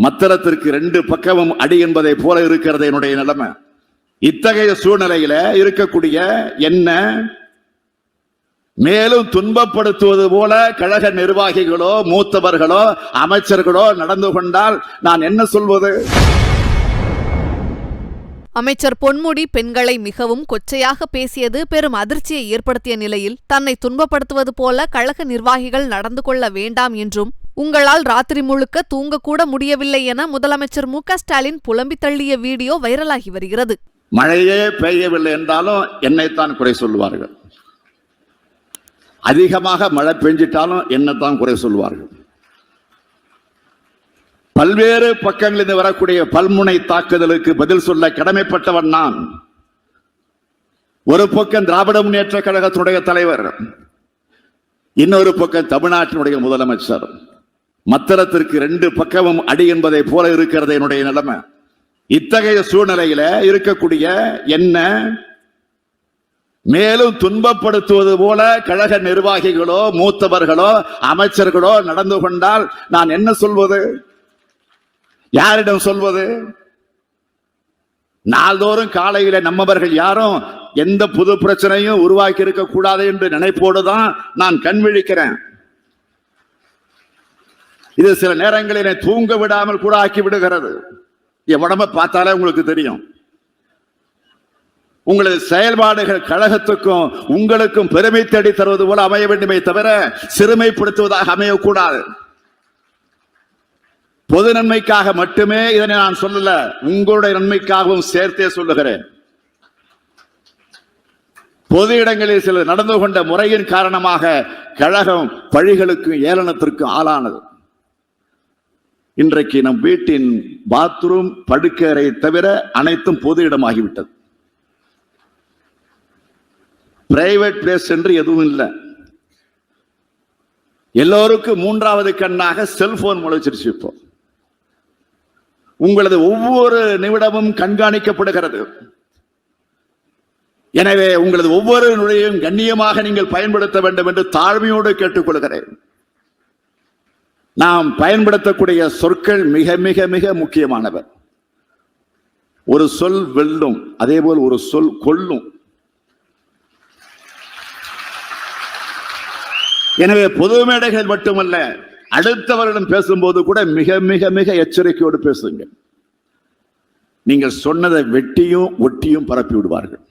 மத்திரத்திற்கு ரெண்டு பக்கமும் அடி என்பதை போல இருக்கிறது என்னுடைய நிலைமை. இத்தகைய சூழ்நிலையில இருக்கக்கூடிய என்ன? மேலும் துன்பப்படுத்துவது போல கழக நிர்வாகிகளோ மூத்தவர்களோ அமைச்சர்களோ நடந்து கொண்டால் நான் என்ன சொல்வது? அமைச்சர் பொன்முடி பெண்களை மிகவும் கொச்சையாக பேசியது பெரும் அதிர்ச்சியை ஏற்படுத்திய நிலையில் தன்னை துன்பப்படுத்துவது போல கழக நிர்வாகிகள் நடந்து கொள்ள வேண்டாம் என்றும் உங்களால் ராத்திரி முழுக்க தூங்கக்கூட முடியவில்லை என முதலமைச்சர் மு க ஸ்டாலின் புலம்பி தள்ளிய வீடியோ வைரலாகி வருகிறது. மழையே பெய்யவில்லை என்றாலும் என்னைத்தான் குறை சொல்லுவார்கள். அதிகமாக மழை பெஞ்சிட்டாலும் என்னத்தான் குறை சொல்லுவார்கள். பல்வேறு பக்கங்களிலிருந்து வரக்கூடிய பல்முனை தாக்குதலுக்கு பதில் சொல்ல கடமைப்பட்டவன் நான். ஒரு பக்கம் திராவிட முன்னேற்ற கழகத்தினுடைய தலைவர் இன்னொரு பக்கம் தமிழ்நாட்டினுடைய முதலமைச்சர். மத்தளத்திற்கு ரெண்டு பக்கமும் அடி என்பதை போல இருக்கிறது என்னுடைய நிலைமை. இத்தகைய சூழ்நிலையில இருக்கக்கூடிய என்ன? மேலும் துன்பப்படுத்துவது போல கழக நிர்வாகிகளோ மூத்தவர்களோ அமைச்சர்களோ நடந்து கொண்டால் நான் என்ன சொல்வது? யாரிடம் சொல்வது? நாள்தோறும் காலையில நம்மவர்கள் யாரும் எந்த புது பிரச்சனையும் உருவாக்கி இருக்க கூடாது என்று நினைப்போடு தான் நான் கண் விழிக்கிறேன். இது சில நேரங்களில் தூங்க விடாமல் கூட ஆக்கி விடுகிறது. என் உடம்ப பார்த்தாலே உங்களுக்கு தெரியும். உங்களது செயல்பாடுகள் கழகத்துக்கும் உங்களுக்கும் பெருமை தேடி தருவது போல அமைய வேண்டுமே தவிர சிறுமைப்படுத்துவதாக அமையக்கூடாது. பொது நன்மைக்காக மட்டுமே இதனை நான் சொல்லல உங்களுடைய நன்மைக்காகவும் சேர்த்தே சொல்லுகிறேன். பொது இடங்களில் சிலர் நடந்து கொண்ட முறையின் காரணமாக கழகம் பழிகளுக்கும் ஏளனத்திற்கும் ஆளானது. இன்றைக்கு நம் வீட்டின் பாத்ரூம் படுக்கறை தவிர அனைத்தும் பொது இடமாகிவிட்டது. பிரைவேட் பிளேஸ் என்று எதுவும் இல்லை. எல்லோருக்கும் மூன்றாவது கண்ணாக செல்போன் முளைச்சிருச்சு இப்போ உங்களது ஒவ்வொரு நிமிடமும் கண்காணிக்கப்படுகிறது. எனவே உங்களது ஒவ்வொரு நுழையும் கண்ணியமாக நீங்கள் பயன்படுத்த வேண்டும் என்று தாழ்மையோடு கேட்டுக்கொள்கிறேன். நாம் பயன்படுத்தக்கூடிய சொற்கள் மிக மிக மிக முக்கியமானவர் ஒரு சொல் வெல்லும் அதே போல் ஒரு சொல் கொல்லும் எனவே பொது மேடைகள் மட்டுமல்ல அடுத்தவரிடம் பேசும்போது கூட மிக மிக மிக எச்சரிக்கையோடு பேசுங்க நீங்கள் சொன்னதை வெட்டியும் ஒட்டியும் பரப்பி விடுவார்கள்.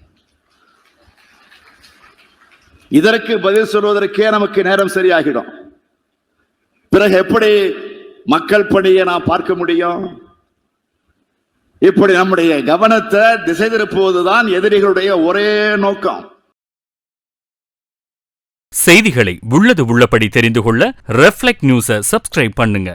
இதற்கு பதில் சொல்வதற்கே நமக்கு நேரம் சரியாகிடும். பிறகு எப்படி மக்கள் பணியை நான் பார்க்க முடியும்? இப்படி நம்முடைய கவனத்தை திசை திருப்புவதுதான் எதிரிகளுடைய ஒரே நோக்கம். செய்திகளை உள்ளது உள்ளபடி தெரிந்து கொள்ள ரெஃப்ளெக்ட் நியூஸை சப்ஸ்கிரைப் பண்ணுங்க.